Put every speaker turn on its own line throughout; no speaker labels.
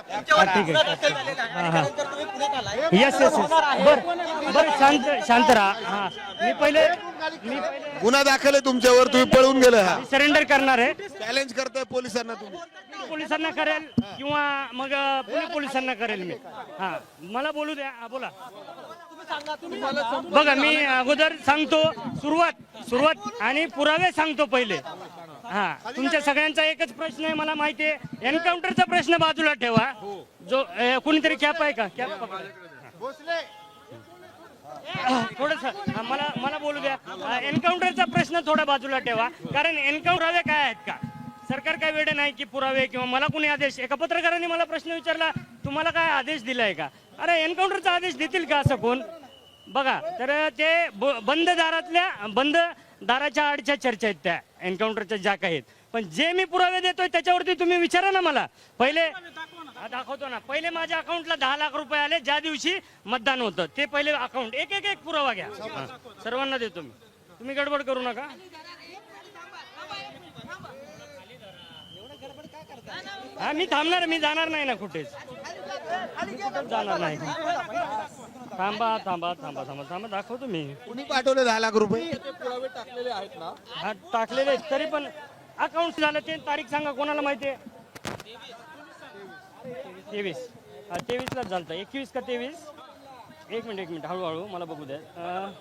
ठीक आहे. Yes yes yes. बर बर शांत शांत राहा. हा. मी पहिले मी पहिले
गुन्हा दाखल आहे तुमच्यावर तुम्ही पळून गेले. हा
सरेंडर करणार आहे.
चॅलेंज करताय पोलिसांना तुम्ही.
पोलिसांना करेल किंवा मग पुणे पोलिसांना करेल मी. हा. मला बोलू द्या. हा, बोला. बघा मी अगोदर सांगतो सुरुवात सुरुवात आणि पुरावे सांगतो पहिले. हा तुमच्या सगळ्यांचा एकच प्रश्न आहे मला माहिती आहे. एन्काउंटरचा प्रश्न बाजूला ठेवा. जो अ, कुणीतरी कॅप आहे का? कॅप थोडस मला मला बोलू द्या. एन्काउंटरचा प्रश्न थोडा बाजूला ठेवा. कारण एन्काउंटर पुरावे काय आहेत का? सरकार काय वेळ नाही की पुरावे किंवा मला कोणी आदेश एका पत्रकाराने मला प्रश्न विचारला तुम्हाला काय आदेश दिलाय का? अरे एन्काउंटरचा आदेश देतील का असं कोण? बघा तर ते ब- बंद दारातल्या बंद दाराच्या आडच्या चर्चा आहेत त्या एन्काउंटरच्या ज्या काही आहेत पण जे मी पुरावे देतोय त्याच्यावरती तुम्ही विचारा ना मला पहिले हा, दाखवतो ना पहिले माझ्या अकाउंटला दहा लाख रुपये आले ज्या दिवशी मतदान होतं ते पहिले अकाउंट एक एक एक पुरावा घ्या हा, सर्वांना देतो मी तुम्ही गडबड करू नका हा मी थांबणार मी जाणार नाही ना कुठेच जाणार नाही थांबा थांबा थांबा थांबा थांबा दाखवतो मी
कुणी पाठवले दहा लाख रुपये?
हा टाकलेले आहेत. तरी पण अकाउंट झालं ते तारीख सांगा कोणाला माहिती आहे? तेवीस. हा तेवीसलाच झालं एकवीस का तेवीस? एक मिनिट एक मिनिट. हळूहळू मला बघू द्या. अं,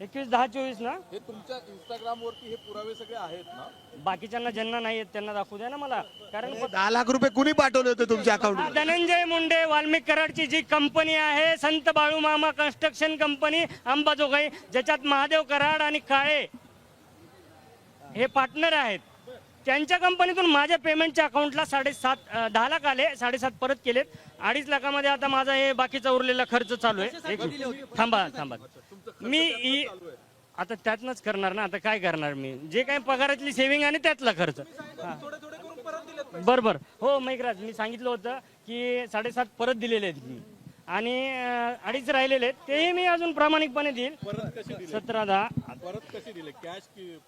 एकवीस दहा चोवीस ना?
हे तुमच्या इंस्टाग्राम वरती हे पुरावे सगळे आहेत ना?
बाकीच्यांना ज्यांना नाही आहेत त्यांना दाखवू द्या ना मला. कारण
दहा लाख रुपये कुणी पाठवले होते तुमच्या अकाउंट
धनंजय मुंडे वाल्मिक कराडची जी कंपनी आहे संत बाळूमामा कन्स्ट्रक्शन कंपनी अंबाजोगाई ज्याच्यात महादेव कराड आणि काळे हे पार्टनर आहेत. त्यांच्या कंपनीतून माझ्या पेमेंटच्या अकाउंटला साडेसात अं, दहा लाख आले साडेसात परत केलेत. अडीच लाखामध्ये आता माझा हे बाकीचा उरलेला खर्च चालू आहे. एक. थांबा थांबा. मी इ- आता त्यातनंच करणार ना आता काय करणार मी? जे काही पगारातली सेव्हिंग आणि त्यातला खर्च. हा. बर बर. हो मैकराज मी सांगितलं होतं की साडेसात परत दिलेले आहेत मी. आणि अडीच राहिलेले आहेत. तेही मी अजून प्रामाणिकपणे देईल. सतरा दहा.
परत कसे दिले कॅश की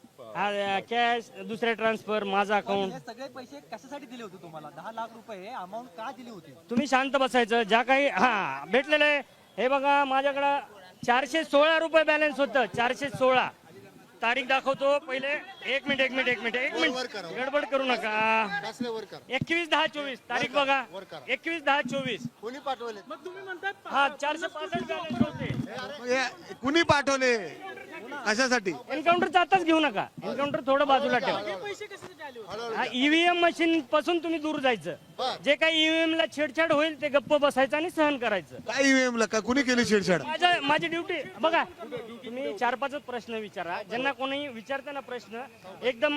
कॅश दुसऱ्या ट्रान्सफर माझा अकाउंट
हे सगळे पैसे कशासाठी दिले होते तुम्हाला? दहा लाख रुपये अमाऊंट का दिली होती?
तुम्ही शांत बसायचं. ज्या काही हा भेटलेलं आहे. हे बघा माझ्याकडं चारशे सोळा रुपये बॅलन्स होतं. चारशे सोळा. तारीख दाखवतो पहिले. एक मिनिट एक मिनिट एक मिनिट एक मिनिट. गडबड करू नका. एकवीस दहा चोवीस. तारीख बघा. एकवीस दहा चोवीस.
कुणी पाठवले
हा चारशे पासष्ट बॅलन्स होते.
कुणी पाठवले? कशासाठी?
एन्काउंटरचा आताच घेऊ नका. एन्काउंटर थोडं बाजूला ठेवा. ईव्हीएम मशीन पासून तुम्ही दूर जायचं. जे काही ईव्हीएम ला छेडछाड होईल ते गप्प बसायचं आणि सहन करायचं.
काय ईव्हीएम ला? का कुणी केली छेडछाड?
माझा माझी ड्युटी बघा तुम्ही चार पाच प्रश्न विचारा. ज्यांना कोणी विचारताना प्रश्न एकदम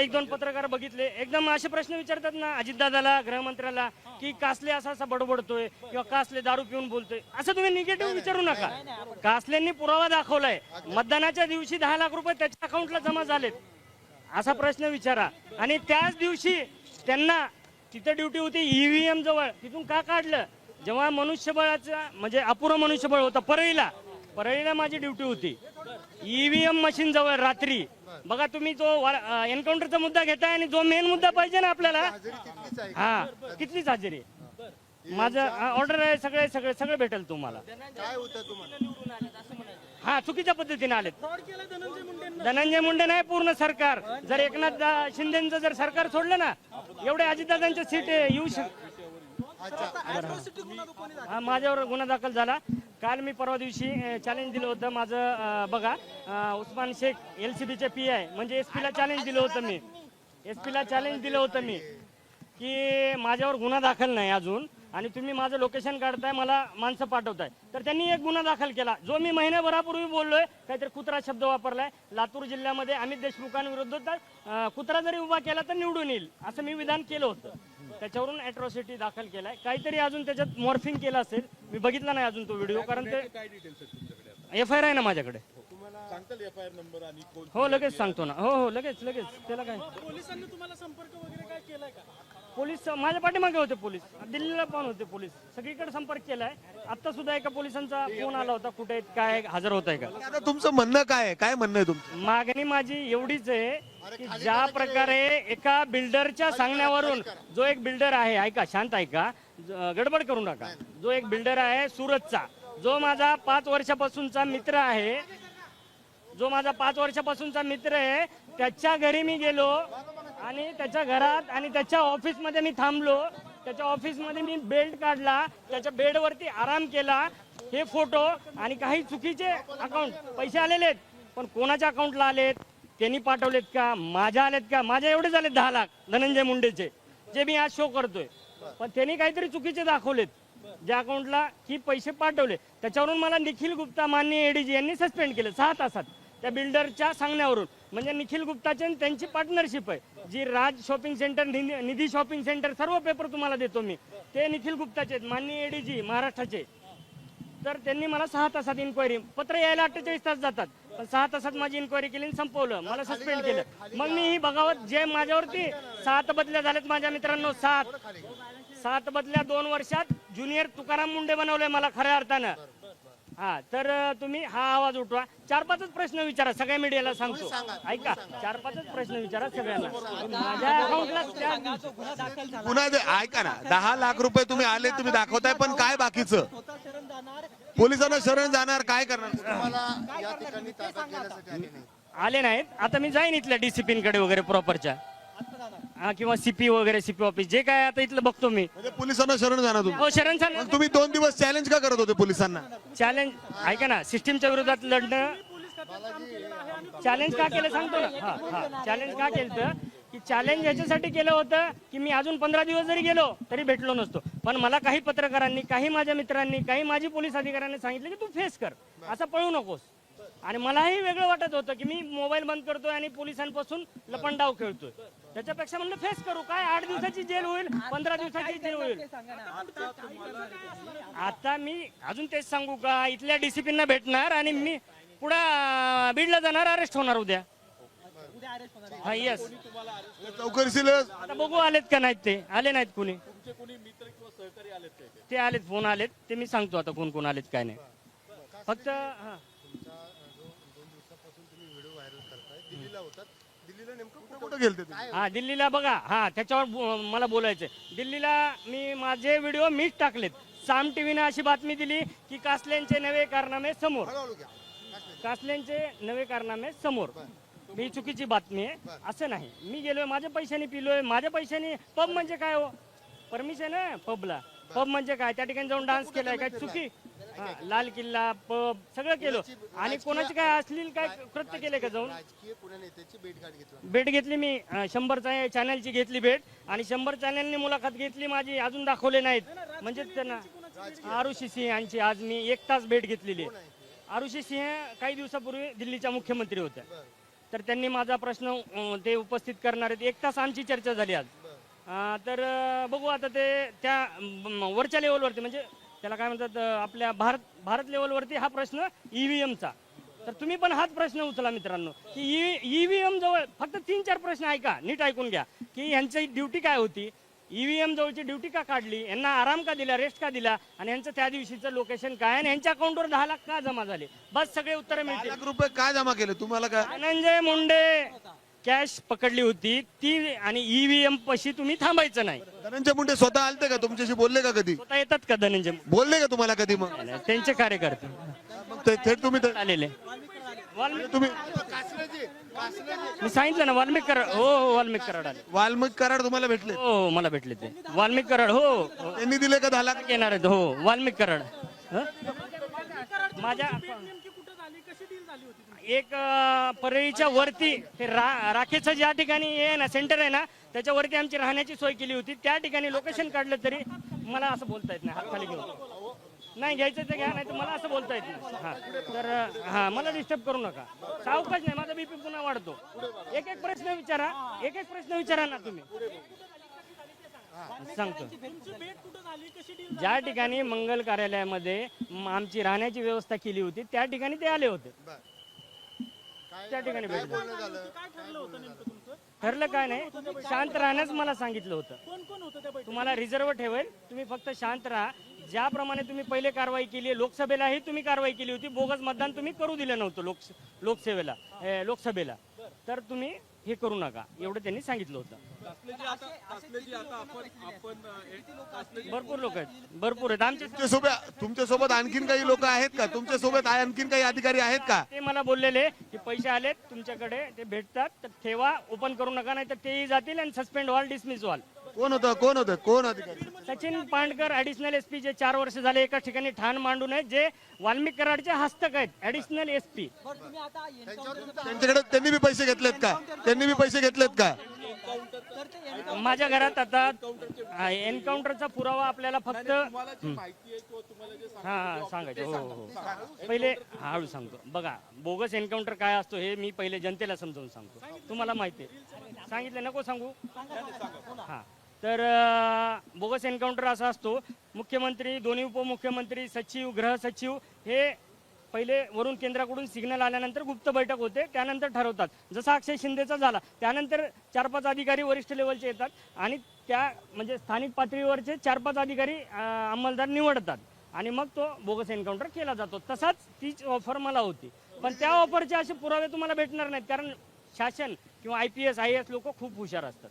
एक दोन पत्रकार बघितले एकदम असे प्रश्न विचारतात ना अजितदादाला गृहमंत्र्याला की कासले असा असा बडबडतोय किंवा कासले दारू पिऊन बोलतोय. असं तुम्ही निगेटिव्ह विचारू नका. कासलेंनी पुरावा दाखवलाय. मतदानाच्या दिवशी दहा लाख रुपये त्याच्या अकाउंटला जमा झालेत. असा प्रश्न विचारा. आणि त्याच दिवशी त्यांना तिथं ड्युटी होती ईव्हीएम जवळ. तिथून का काढलं? जेव्हा मनुष्यबळाचं म्हणजे अपुरं मनुष्यबळ होतं परळीला. परळीला माझी ड्युटी होती. ईव्हीएम मशीन जवळ रात्री. बघा तुम्ही जो एन्काउंटरचा मुद्दा घेताय आणि जो मेन मुद्दा पाहिजे ना आपल्याला. हा कितलीच हजेरी माझं ऑर्डर आहे सगळे सगळे सगळे भेटेल तुम्हाला? हा चुकीच्या पद्धतीने आलेत. धनंजय मुंडे नाही पूर्ण सरकार. जर एकनाथ शिंदेचं जर सरकार सोडलं ना एवढे अजितदादांच्या सीट येऊ शक हा माझ्यावर गुन्हा दाखल झाला. काल मी परवा दिवशी चॅलेंज दिलं होतं माझं बघा उस्मान शेख एल सी बीचे पी आय म्हणजे एस ला चॅलेंज दिलं होतं मी. एस ला चॅलेंज दिलं होतं मी की माझ्यावर गुन्हा दाखल नाही अजून. आणि तुम्ही माझं लोकेशन काढताय मला माणसं पाठवताय. तर त्यांनी एक गुन्हा दाखल केला. जो मी महिन्याभरापूर्वी बोललोय काहीतरी कुत्रा शब्द वापरलाय. लातूर जिल्ह्यामध्ये अमित देशमुखांविरुद्ध कुत्रा जरी उभा केला तर निवडून येईल असं मी विधान केलं होतं. त्याच्यावरून अॅट्रॉसिटी दाखल केलाय. काहीतरी अजून त्याच्यात मॉर्फिंग केलं असेल. मी बघितला नाही अजून तो व्हिडिओ कारण ते
काय डिटेल्स आहेत तुमच्याकडे
एफ आय आर आहे ना माझ्याकडे.
सांगताल एफ आय आर नंबर आणि कोण
हो लगेच सांगतो ना. हो हो लगेच लगेच. त्याला काय?
पोलिसांनी तुम्हाला संपर्क वगैरे काय केलाय का?
पोलीस माझ्या पाठीमागे होते पोलीस. दिल्लीला पण होते पोलीस. सगळीकडे संपर्क केलाय. आता सुद्धा एका पोलिसांचा फोन आला होता कुठे आहेत, काय हजर होत आहे का?
आता तुमचं म्हणणं काय आहे? काय म्हणणं आहे तुमचं?
मागणी माझी एवढीच आहे की ज्या प्रकारे एका बिल्डरच्या सांगण्यावरून जो एक बिल्डर आहे ऐका शांत ऐका. ज- गडबड करू नका. जो एक बिल्डर आहे सुरतचा जो माझा पाच वर्षापासूनचा मित्र आहे जो माझा पाच वर्षापासूनचा मित्र आहे त्याच्या घरी मी गेलो. आणि त्याच्या घरात आणि त्याच्या ऑफिसमध्ये मी थांबलो. त्याच्या ऑफिसमध्ये मी बेल्ट काढला. त्याच्या बेडवरती आराम केला. हे फोटो आणि काही चुकीचे अकाउंट पैसे आलेले आहेत पण कोणाच्या अकाउंटला आलेत? त्यांनी पाठवलेत का? माझ्या आलेत का? माझ्या एवढे झाले दहा लाख धनंजय मुंडेचे जे मी आज शो करतोय. पण त्यांनी काहीतरी चुकीचे दाखवलेत. ज्या अकाउंटला की पैसे पाठवले. त्याच्यावरून मला निखिल गुप्ता मान्य एडीजी यांनी सस्पेंड केलं सहा तासात. त्या बिल्डरच्या सांगण्यावरून. म्हणजे निखिल गुप्ताची आणि त्यांची पार्टनरशिप आहे. जी Raj shopping centre Nidhi shopping centre सर्व पेपर तुम्हाला देतो मी. ते निखिल गुप्ताचे आहेत. माननीय एडीजी महाराष्ट्राचे तर त्यांनी मला सहा तासात इन्क्वायरी पत्र यायला अठ्ठेचाळीस तास जातात. पण सहा तासात माझी इन्क्वायरी केली आणि संपवलं. मला सस्पेंड केलं. मग मी ही बघावत जे माझ्यावरती सात बदल्या झाल्यात माझ्या मित्रांनो सात. सात बदल्या दोन वर्षात ज्युनियर तुकाराम मुंडे बनवले मला खऱ्या अर्थानं. हा तर तुम्ही हा आवाज उठवा. चार पाचच प्रश्न विचारा सगळ्या मीडियाला सांगतो. ऐका चार पाचच प्रश्न विचारा सगळ्यांना. माझ्या अकाउंटला त्या दिवशी-
गुन्हा दाखल झाला.
पुन्हा ऐका ना दहा लाख रुपये तुम्ही आले तुम्ही दाखवताय पण काय बाकीचं? पोलिसांना शरण जाणार काय करणार.
आले नाहीत. आता मी जाईन इथल्या डिसिप्लिनकडे वगैरे प्रॉपरच्या हा किंवा सीपी वगैरे सीपी ऑफिस जे काय आता इथलं बघतो मी.
म्हणजे पोलिसांना शरण जाणार तुम्ही.
हो शरण
मग तुम्ही दोन दिवस चॅलेंज का करत होते पोलिसांना?
चॅलेंज ऐका ना सिस्टीमच्या विरोधात लढणं. चॅलेंज का केलं सांगतो ना. हा हा. चॅलेंज का केलं की चॅलेंज याच्यासाठी केलं होतं की मी अजून पंधरा दिवस जरी गेलो तरी भेटलो नसतो. पण मला काही पत्रकारांनी काही माझ्या मित्रांनी काही माजी पोलीस अधिकाऱ्यांनी सांगितलं की तू फेस कर. असं पळू नकोस. आणि मलाही वेगळं वाटत होतं की मी मोबाईल बंद करतोय आणि पोलिसांपासून लपंडाव खेळतोय. त्याच्यापेक्षा म्हणलं फेस करू. काय आठ दिवसाची जेल होईल पंधरा दिवसाची जेल होईल. आता मी अजून तेच सांगू का? इथल्या डीसीपींना भेटणार आणि मी पुढं बीडला जाणार अरेस्ट होणार उद्या. हा येस
चौकशीला
आता बघू आलेत का नाहीत ते? आले नाहीत कोणी?
तुमचे कोणी मित्र किंवा सहकारी आलेत काय ते
आलेत फोन आलेत. ते मी सांगतो आता कोण कोण आलेत काय नाही. फक्त हा.
कुठं गेलते तुम्ही?
हा दिल्लीला बघा. हा त्याच्यावर बो- मला बोलायचंय. दिल्लीला मी माझे व्हिडिओ मीच टाकलेत. साम टीव्हीनं अशी बातमी दिली की कासल्यांचे नवे कारनामे समोर. कासल्यांचे नवे कारनामे समोर. ही चुकीची बातमी आहे. असं नाही. मी गेलोय माझ्या पैशाने पिलोय. माझ्या पैशाने पब म्हणजे काय हो? परमिशन आहे पबला. पब म्हणजे काय? त्या ठिकाणी जाऊन डान्स केलाय. काय चुकी? हा, लाल किल्ला पब सगळं केलं. आणि कोणाचे काय अश्लील काय कृत्य केले का जाऊन?
राजकीय पुणे नेत्याची भेट गाठ घेतली.
भेट घेतली मी. अं, शंभरचा चॅनलची घेतली भेट. आणि शंभर चॅनलनी मुलाखत घेतली माझी अजून दाखवले नाहीत. म्हणजे त्यांना आरुषी सिंह यांची आज मी एक तास भेट घेतलेली आहे. आरुषी सिंह काही दिवसापूर्वी दिल्लीच्या मुख्यमंत्री होत्या. तर त्यांनी माझा प्रश्न अं, ते उपस्थित करणार आहेत. एक तास आमची चर्चा झाली आज. अं, तर अं, बघू आता ते त्या अं, वरच्या लेवलवरती म्हणजे त्याला काय म्हणतात आपल्या भारत भारत लेवलवरती हा प्रश्न ईव्हीएमचा तर तुम्ही पण हाच प्रश्न उचला मित्रांनो की ईव्हीएम जवळ फक्त तीन चार प्रश्न ऐका नीट ऐकून घ्या की यांची ड्युटी काय होती? ईव्हीएम जवळची ड्युटी का काढली? यांना आराम का दिला रेस्ट का दिला? आणि यांचं त्या दिवशीचं लोकेशन काय? आणि यांच्या अकाउंटवर दहा लाख का जमा झाले? बस सगळे उत्तर मिळतील.
रुपये काय जमा केले? तुम्हाला काय?
धनंजय मुंडे! कॅश पकडली होती ती आणि ईव्हीएम पशी तुम्ही थांबायचं नाही.
धनंजय मुंडे स्वतः आलते का? तुमच्याशी बोलले का कधी?
स्वतः येतात का धनंजय मुंडे?
बोलले का तुम्हाला कधी मग?
त्यांचे कार्यकर्ते.
मग ते- थेट तुम्ही ते-
आलेले. वाल्मिक
तुम्ही
मी सांगितलं ना वाल्मिक कराड हो हो वाल्मिक कराड आले.
वाल्मिक कराड तुम्हाला भेटले?
हो हो, मला भेटले ते. वाल्मिक कराड हो हो.
त्यांनी दिले का दहा लाख?
येणार आहेत हो वाल्मिक कराड. हं? माझ्या एक परळीच्या वरती ते रा राखेचं ज्या ठिकाणी हे ना सेंटर आहे ना त्याच्यावरती आमची राहण्याची सोय केली होती. त्या ठिकाणी लोकेशन काढलं तरी मला असं बोलता येत नाही. हात खाली घेऊन. नाही घ्यायचं ते घ्या नाही तर मला असं बोलता येत नाही. हा. तर हा मला डिस्टर्ब करू नका. सावकाश नाही माझा बीपी पुन्हा वाढतो. एक एक प्रश्न विचारा एक एक प्रश्न विचारा ना तुम्ही. सांगतो. ज्या ठिकाणी मंगल कार्यालयामध्ये आमची राहण्याची व्यवस्था केली होती त्या ठिकाणी ते आले होते. त्या ठिकाणी
काय
भेट
बोलणं झालं?
ठरलं काय नाही. शांत राहण्यास मला सांगितलं होतं.
कोण कोण होतं त्या बैठकीत?
तुम्हाला रिझर्व ठेवेल. तुम्ही फक्त शांत राहा. ज्याप्रमाणे तुम्ही पहिले कारवाई केली आहे लोकसभेलाही तुम्ही कारवाई केली होती. बोगस मतदान तुम्ही करू दिलं नव्हतं लोक लोकसेवेला ए, लोकसभेला. तर तुम्ही हे करू नका. एवढं त्यांनी सांगितलं होतं. भरपूर लोक आहेत. भरपूर आहेत. आमचे
तुमच्यासोबत तुमच्यासोबत आणखीन काही लोक आहेत का? तुमच्यासोबत आहे आणखीन काही अधिकारी आहेत का?
ते मला बोललेले की पैसे आलेत तुमच्याकडे ते भेटतात तर ठेवा ओपन करू नका नाही तर तेही जातील आणि सस्पेंड व्हाल डिसमिस व्हाल.
कोण होतं? कोण होतं? कोण अधिकारी?
Sachin Pandkar additional S P जे चार वर्ष झाले एका ठिकाणी ठाण मांडून आहेत जे वाल्मिक कराडचे हस्तक आहेत ऍडिशनल एस पी
त्यांच्याकडे त्यांनी बी पैसे घेतलेत का? त्यांनी बी पैसे घेतलेत का?
माझ्या घरात आता एन्काउंटरचा पुरावा आपल्याला फक्त
तुम्हाला जी माहिती आहे किंवा तुम्हाला जे सांग-
हा हा सांगायचं हो हो हो. पहिले हळू सांगतो. बघा बोगस एन्काउंटर काय असतो हे मी पहिले जनतेला समजावून सांगतो. तुम्हाला माहिती आहे. सांगितलं नको सांगू. हा. तर बोगस एन्काउंटर असा असतो. मुख्यमंत्री दोन्ही उपमुख्यमंत्री सचिव गृह सचिव हे पहिले वरून केंद्राकडून सिग्नल आल्यानंतर गुप्त बैठक होते. त्यानंतर ठरवतात. जसा अक्षय शिंदेचा झाला त्यानंतर चार पाच अधिकारी वरिष्ठ लेवलचे येतात आणि त्या म्हणजे स्थानिक पातळीवरचे चार पाच अधिकारी अंमलदार निवडतात आणि मग तो बोगस एन्काउंटर केला जातो. तसाच तीच ऑफर मला होती. पण त्या ऑफरचे असे पुरावे तुम्हाला भेटणार नाहीत कारण शासन किंवा I P S I S लोक खूप हुशार असतात.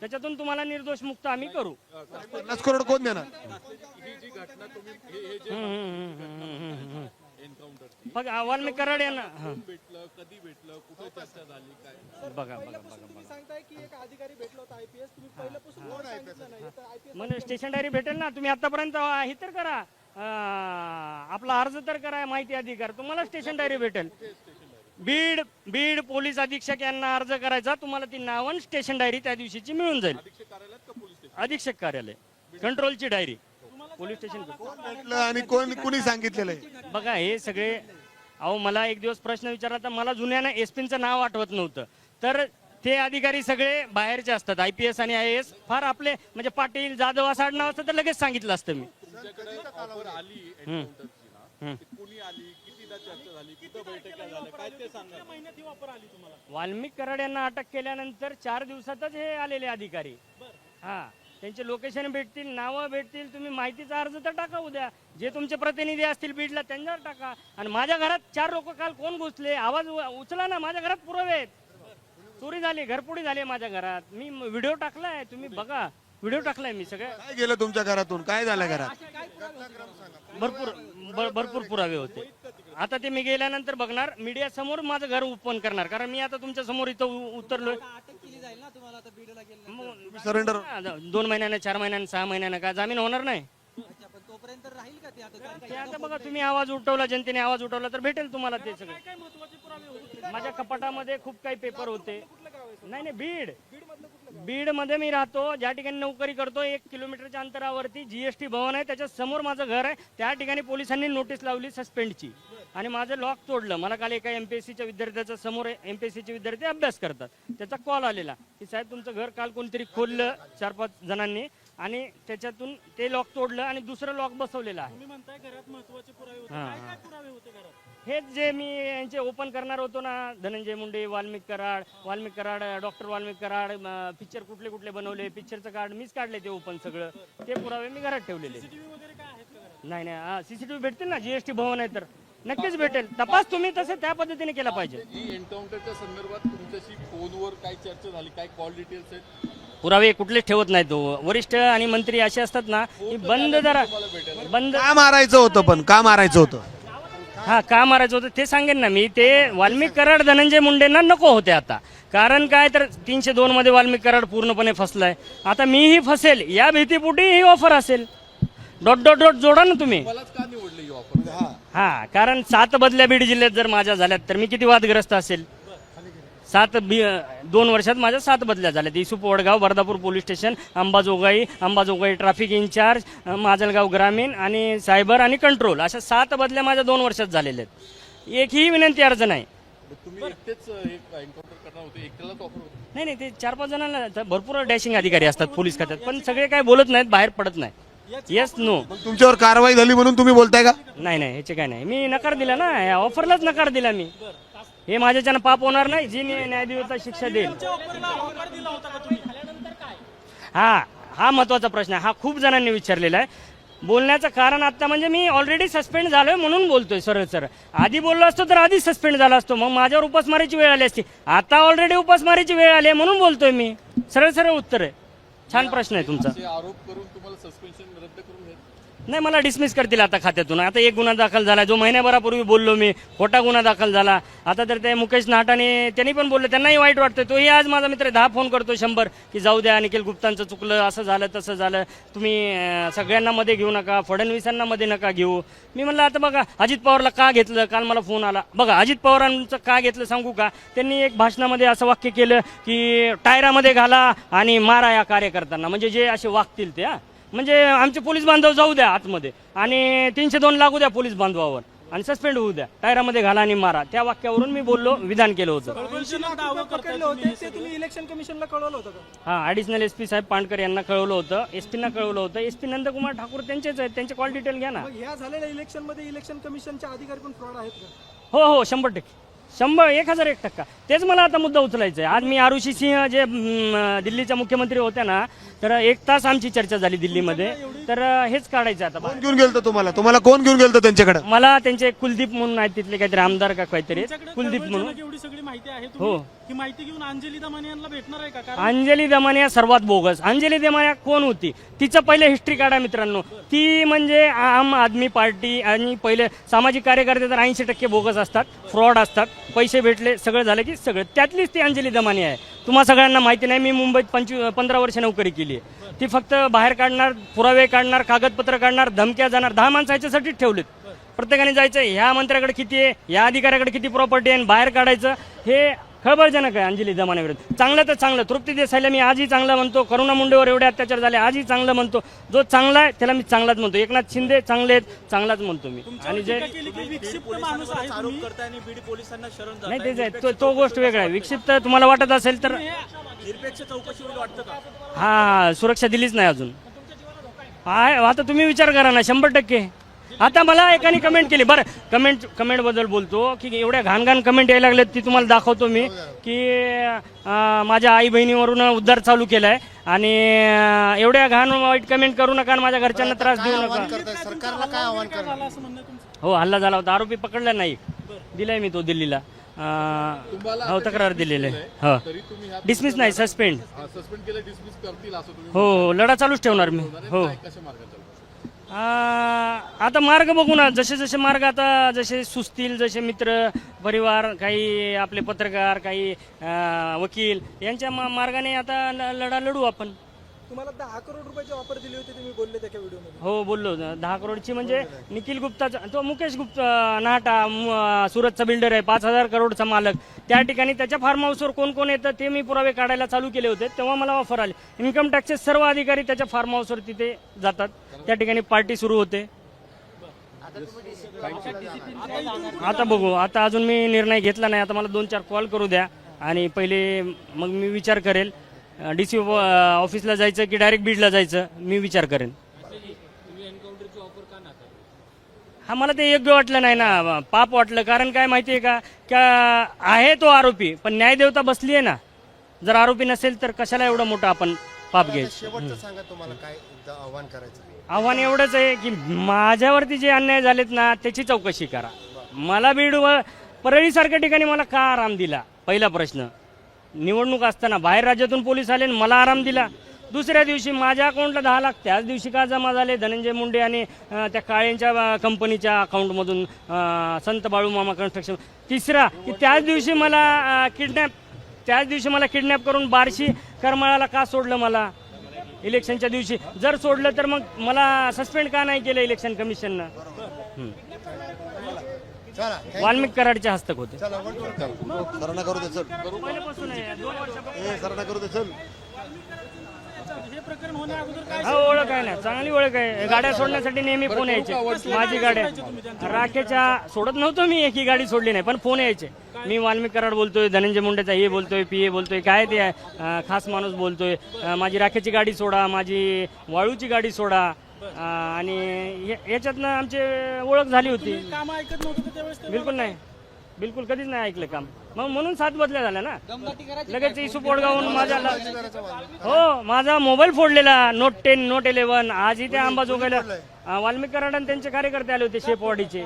त्याच्यातून तुम्हाला निर्दोष मुक्त आम्ही करू.
पन्नास करोड कोण देणार?
ही जी घटना तुम्ही हे हे जे
हम्म, हम्म, हम्म, हम्म, हम्म, हम्म.
एन्काउंटर
बघा अहवाल मी कराड यांना. हं.
भेटलं कधी भेटलं कुठे चर्चा झाली काय
बघा बघा बघा बघा.
सांगताय की एक अधिकारी भेटला होता आयपीएस तुम्ही पहिल्यापासून कोण सांगितलं नाही तर आयपीएस
म्हणजे स्टेशन डायरी भेटेल ना तुम्ही आतापर्यंत हे तर करा. अं, आपला अर्ज तर करा माहिती अधिकार. तुम्हाला स्टेशन डायरी भेटेल. बीड बीड पोलीस अधीक्षक यांना अर्ज करायचा. तुम्हाला ती नावन स्टेशन डायरी त्या दिवशीची मिळून जाईल.
अधीक्षक कार्यालयात का पोलीस स्टेशन
अधीक्षक कार्यालय. कंट्रोलची डायरी पोलीस स्टेशन
आणि कोण कुणी सांगितलेलं आहे?
बघा हे सगळे अहो मला एक दिवस प्रश्न विचारला तर मला जुन्यानं एसपीचं नाव आठवत नव्हतं. तर ते अधिकारी सगळे बाहेरचे असतात. आय पी एस आणि आय एस फार आपले म्हणजे पाटील जाधव असं आडनाव असतं तर लगेच सांगितलं असतं मी.
तुमच्याकडे ऑफर आली एन्काउंटरची ना ती कुणी आली कितीदा चर्चा झाली कुठं बैठका झाल्या काय ते सांगा
महिन्यात ही ऑफर आली तुम्हाला?
वाल्मिक कराड यांना अटक केल्यानंतर चार दिवसातच हे आलेले अधिकारी. हा त्यांचे लोकेशन भेटतील नावं भेटतील तुम्ही माहितीचा अर्ज तर टाका उद्या. जे तुमचे प्रतिनिधी असतील बीडला त्यांच्यावर टाका. आणि माझ्या घरात चार लोक काल कोण घुसले? आवाज उचला ना माझ्या घरात पुरावे आहेत. चोरी झाली घरपुडी झाली माझ्या घरात. मी व्हिडिओ टाकलाय तुम्ही बघा. व्हिडिओ टाकलाय मी सगळं
काय गेलं तुमच्या घरातून? काय झालं घरात?
भरपूर भरपूर पुरावे होते. आता ते मी गेल्यानंतर बघणार. मीडिया समोर माझं घर ओपन करणार. कारण मी आता तुमच्यासमोर इथं उ- उतरलोय.
अटक केली जाईल ना तुम्हाला? आता बीडला गेलं
मग
सरेंडर
हा, दोन महिन्यानं चार महिन्यानं सहा महिन्यानं का? जामीन होणार नाही.
अच्छा पण तोपर्यंत राहील का ते आता? काय-
ते आता बघा तुम्ही आवाज उठवला जनतेने आवाज उठवला तर भेटेल तुम्हाला ते सगळं. माझ्या कपाटामध्ये खूप काही पेपर होते. नाही नाही बीड. बीडमध्ये मी राहतो. ज्या ठिकाणी नोकरी करतो एक किलोमीटरच्या अंतरावरती जीएसटी भवन आहे. त्याच्यासमोर माझं घर आहे. त्या ठिकाणी पोलिसांनी नोटीस लावली सस्पेंडची आणि माझं लॉक तोडलं. मला काल एका एमपीएससीच्या विद्यार्थ्याच्या समोर एमपीएससीचे विद्यार्थी अभ्यास करतात. त्याचा कॉल आलेला. की साहेब तुमचं घर काल कोणतरी खोललं चार पाच जणांनी आणि त्याच्यातून ते लॉक तोडलं आणि दुसरं लॉक बसवलेलं आहे. हेच जे मी यांचे ओपन करणार होतो ना धनंजय मुंडे वाल्मिक कराड वाल्मिक कराड डॉक्टर वाल्मिक कराड पिक्चर कुठले कुठले बनवले पिक्चरचं कार्ड मीच काढले ते ओपन सगळं. ते पुरावे मी घरात ठेवलेले. नाही नाही सीसीटीव्ही भेटतील ना जीएसटी भवन आहे तर. नक्कीच भेटेल. तपास तुम्ही तसे त्या पद्धतीने केला पाहिजे.
ही एन्काउंटरच्या संदर्भात तुमच्याशी फोनवर काय चर्चा झाली काय कॉल डिटेल्स आहेत?
पुरावे कुठलेच ठेवत नाहीत. तो वरिष्ठ आणि मंत्री असे असतात ना की बंद जरा बंद
का मारायचं होतं पण? का मारायचं होतं?
हा का मारायचं होतं ते सांगेन ना मी. ते वाल्मिक कराड धनंजय मुंडेंना नको होते आता. कारण काय तर तीनशे दोन मध्ये वाल्मिक कराड पूर्णपणे फसलाय. आता मीही फसेल. या भीतीपोटी ही ऑफर असेल. डॉट डॉट डॉट जोडा ना तुम्ही.
मलाच का निवडली ही ऑफर
हा कारण सात बदल्या बीड जिल्ह्यात जर माझ्या झाल्यात तर मी किती वादग्रस्त असेल? सात बी दोन वर्षात माझ्या सात बदल्या झाल्यात. Isup Wadgaon Bardapur police station Ambajogai Ambajogai traffic incharge Majalgaon ग्रामीण आणि सायबर आणि कंट्रोल अशा सात बदल्या माझ्या दोन वर्षात झालेल्या आहेत. एकही विनंती अर्ज नाही. नाही नाही ते चार पाच जणांना भरपूर डॅशिंग अधिकारी असतात पोलीस खात्यात पण सगळे काय बोलत नाहीत बाहेर पडत नाही येस नो
मग तुमच्यावर कारवाई झाली म्हणून तुम्ही बोलताय का?
नाही नाही ह्याचे काय नाही. मी नकार दिला ना या ऑफरलाच नकार दिला मी. हे माझ्याच्यानं पाप होणार नाही जी न्याय- न्यायदेवता शिक्षा देईल हा हा महत्त्वाचा प्रश्न आहे. हा खूप जणांनी विचारलेला आहे. बोलण्याचं कारण आता म्हणजे मी ऑलरेडी सस्पेंड झालोय म्हणून बोलतोय सरळ सरळ. आधी बोललो असतो तर आधीच सस्पेंड झाला असतो. मग माझ्यावर उपासमारीची वेळ आली असती. आता ऑलरेडी उपासमारीची वेळ आली आहे म्हणून बोलतोय मी. सरळ सरळ उत्तर आहे. छान प्रश्न आहे तुमचा.
आरोप करून तुम्हाला सस्पेन्शन रद्द करून
नाही मला डिसमिस करतील आता खात्यातून. आता एक गुन्हा दाखल झाला जो महिन्याभरापूर्वी बोललो मी खोटा गुन्हा दाखल झाला. आता तर ते मुकेश नाटाने त्यांनी पण बोलले त्यांनाही वाईट वाटतं तोही आज माझा मित्र दहा फोन करतो शंभर की जाऊ द्या निखिल गुप्तांचं चुकलं असं झालं तसं झालं. तुम्ही सगळ्यांना मध्ये घेऊ नका फडणवीसांना मध्ये नका घेऊ. मी म्हणलं आता बघा अजित पवारला का घेतलं? काल मला फोन आला. बघा अजित पवारांचं का घेतलं सांगू का? त्यांनी एक भाषणामध्ये असं वाक्य केलं की टायरामध्ये घाला आणि मारा या कार्यकर्त्यांना. म्हणजे जे असे वागतील ते हा. म्हणजे आमचे पोलीस बांधव जाऊ द्या आतमध्ये. आणि तीनशे दोन लागू द्या पोलीस बांधवावर. आणि सस्पेंड होऊ द्या. टायरामध्ये घाला आणि मारा. त्या वाक्यावरून मी बोललो विधान केलं होतं.
इलेक्शन कमिशनला कळवलं होतं
हा ॲडिशनल एस पी साहेब पाणकर यांना कळवलं होतं. एस पीना कळवलं होतं. एस पी नंदकुमार ठाकूर त्यांचेच आहेत. त्यांचे कॉल डिटेल घ्या ना.
झालेल्या इलेक्शनमध्ये इलेक्शन कमिशनचे अधिकारी पण फ्रॉड आहेत
हो हो शंभर टक्के. शंभर एक हजार एक टक्का. तेच मला आता मुद्दा उचलायचा आहे आज मी आरुषी सिंह जे दिल्लीच्या मुख्यमंत्री होत्या ना तर एक तास आमची चर्चा झाली दिल्लीमध्ये. तर हेच काढायचं आता
कोण घेऊन गेलतं तुम्हाला? तुम्हाला कोण घेऊन गेलतं त्यांच्याकडे?
मला त्यांचे कुलदीप म्हणून आहेत तिथले काहीतरी आमदार का काहीतरी कुलदीप म्हणून.
एवढी सगळी माहिती आहे
हो.
ही माहिती घेऊन अंजली दमाने यांना भेटणार आहे का? कारण
अंजली दमानिया सर्वात बोगस. अंजली दमानिया कोण होती? तिचं पहिले हिस्ट्री काढा मित्रांनो. ती म्हणजे आम आदमी पार्टी आणि पहिले सामाजिक कार्यकर्ते तर ऐंशी टक्के बोगस असतात. फ्रॉड असतात. पैसे भेटले सगळं झालं की सगळं. त्यातलीच ती अंजली दमानी आहे. तुम्हा सगळ्यांना माहिती नाही मी मुंबईत पंचवी पंधरा वर्ष नोकरी केली आहे. ती फक्त बाहेर काढणार पुरावे काढणार कागदपत्र काढणार धमक्या जाणार दहा माणसं ह्याच्यासाठीच ठेवलेत. प्रत्येकाने जायचं ह्या मंत्र्याकडे किती आहे या अधिकाऱ्याकडे किती प्रॉपर्टी आहे आणि बाहेर काढायचं हे खळबळजनक आहे अंजली दमानेविरुद्ध चांगलं तर चांगलं. तृप्ती देसाईला मी आजही चांगलं म्हणतो. करुणा मुंडेवर एवढे अत्याचार झाले आजही चांगलं म्हणतो. जो चांगला आहे त्याला मी चांगलाच म्हणतो. एकनाथ शिंदे चांगले आहेत चांगलाच म्हणतो मी. आणि जे नाही तेच आहे तो तो गोष्ट वेगळा आहे. विक्षिप्त तुम्हाला वाटत असेल तर
निरपेक्ष चौकशी होईल वाटतं का?
हा हा सुरक्षा दिलीच नाही अजून. आहे. आता तुम्ही विचार करा ना शंभर टक्के. आता मला एकाने कमेंट केली. बरं कमेंट कमेंटबद्दल बोलतो की एवढ्या घाण घाण कमेंट यायला लागल्यात ती तुम्हाला दाखवतो मी की अं, माझ्या आई बहिणीवरून उद्धार चालू केलाय आणि अं, एवढ्या घाण वाईट कमेंट करू नका आणि माझ्या घरच्यांना त्रास
काय
देऊ नका.
करताय? सरकारला काय आव्हान करणार
असं म्हणणं तुमचं?
हो हल्ला झाला होता. आरोपी पकडला नाही. दिलाय मी तो दिल्लीला. अं, हो तक्रार दिलेली आहे. हो. डिसमिस नाही सस्पेंड
सस्पेंड केलं डिसमिस करतील असं तुम्ही
हो हो लढा चालूच ठेवणार मी. हो.
कशा चालू?
आता मार्ग बघू ना जसे जसे मार्ग आता जसे सुचतील जसे मित्र परिवार काही आपले पत्रकार काही वकील यांच्या मा- मार्गाने आता लढा लढू आपण.
तुम्हाला दहा करोड रुपयाची ऑफर दिली होती तुम्ही बोलले त्या व्हिडिओमध्ये.
हो बोललो. दहा करोडची म्हणजे निखिल गुप्ताचा तो मुकेश गुप्ता नाटा सुरतचा बिल्डर आहे. पाच हजार करोडचा मालक. त्या ठिकाणी त्याच्या फार्म हाऊसवर कोण कोण येतं ते मी पुरावे काढायला चालू केले होते. तेव्हा मला ऑफर आली. इन्कम टॅक्सचे सर्व अधिकारी त्याच्या फार्म हाऊसवर तिथे जातात. त्या ठिकाणी पार्टी सुरू होते. आता बघू. आता अजून मी निर्णय घेतला नाही. आता मला दोन चार कॉल करू द्या. आणि पहिले मग मी विचार करेल. डी सी ऑफिसला जायचं की डायरेक्ट बीडला जायचं मी विचार करेन. हा मला ते योग्य वाटलं नाही ना. पाप वाटलं. कारण काय माहिती आहे का? का आहे तो आरोपी पण न्यायदेवता बसली आहे ना. जर आरोपी नसेल तर कशाला एवढं मोठं आपण पाप घ्यायचं?
शेवटचं सांगा तुम्हाला काय एकदा आव्हान करायचं
आव्हान एवढंच आहे की माझ्यावरती जे अन्याय झालेत ना त्याची चौकशी करा. मला बीड व परळीसारख्या ठिकाणी मला का आराम दिला? पहिला प्रश्न. निवडणूक असताना बाहेर राज्यातून पोलीस आले आणि मला आराम दिला. दुसऱ्या दिवशी माझ्या अकाउंटला दहा लाख त्याच दिवशी का जमा झाले? धनंजय मुंडे आणि त्या काळेंच्या कंपनीच्या अकाउंटमधून संत बाळू मामा कन्स्ट्रक्शन तिसरा की त्याच दिवशी मला किडनॅप त्याच दिवशी मला किडनॅप करून बार्शी करमाळाला का सोडलं मला? इलेक्शनच्या दिवशी. जर सोडलं तर मग मला सस्पेंड का नाही केलं इलेक्शन कमिशननं वाल्मिक कराडचे हस्तक होते.
सरांना करू दे चल.
पहिल्यापासून आहे, दोन वर्षापासून.
ए, सरांना करू दे चल.
हे प्रकरण होण्या अगोदर काय
ओळख आहे ना चांगली ओळख आहे. गाड्या सोडण्यासाठी नेहमी फोन यायचे. माझी गाड्या. राखेच्या सोडत नव्हतो मी एक ही गाडी सोडली नाही पण फोन यायचे. मी वाल्मिक कराड बोलतोय धनंजय मुंडेचा हे बोलतोय पी ए बोलतोय काय ते अं, खास माणूस बोलतोय. अं, माझी राखेची गाडी सोडा माझी वाळूची गाडी सोडा. आणि या- याच्यातनं आमची ओळख झाली होती.
काम ऐकत नव्हतं का त्यावेळेस ते
बिलकुल नाही. बिलकुल कधीच नाही ऐकलं काम. मग म्हणून सात बदल्या झाल्या ना. लगेच इशू पोडगावून माझ्या हो माझा मोबाईल फोडलेला नोट टेन नोट इलेव्हन. आज इथे अंबाजोगाईला अं, वाल्मिक कराड आणि त्यांचे कार्यकर्ते आले होते शेपवाडीचे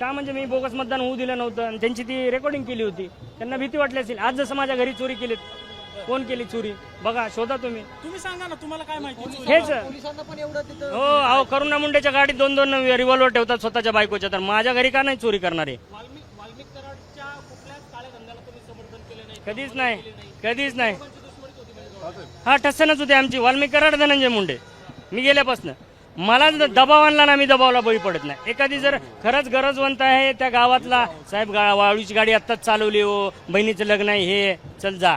का म्हणजे मी बोगस मतदान होऊ दिलं नव्हतं आणि त्यांची ती रेकॉर्डिंग केली होती. त्यांना भीती वाटली असेल. आज जसं माझ्या घरी चोरी केली कोण केली चोरी? बघा शोधा तुम्ही.
तुम्ही सांगा ना तुम्हाला काय माहिती?
हेच. हो अहो करुणा मुंडेच्या गाडीत दोन दोन रिव्हॉल्वर ठेवतात स्वतःच्या बायकोच्या. तर माझ्या घरी का नाही चोरी करणारे? कधीच नाही. कधीच नाही. हा ठसनच होते आमची. वाल्मिक कराड धनंजय मुंडे. मी गेल्यापासून. मला दबाव आणला ना मी दबावला बळी पडत नाही. एखादी जर खरंच गरजवंत आहे त्या गावातला साहेब गा वाळूची गाडी आत्ताच चालवली हो. बहिणीचं लग्न आहे हे. चल जा.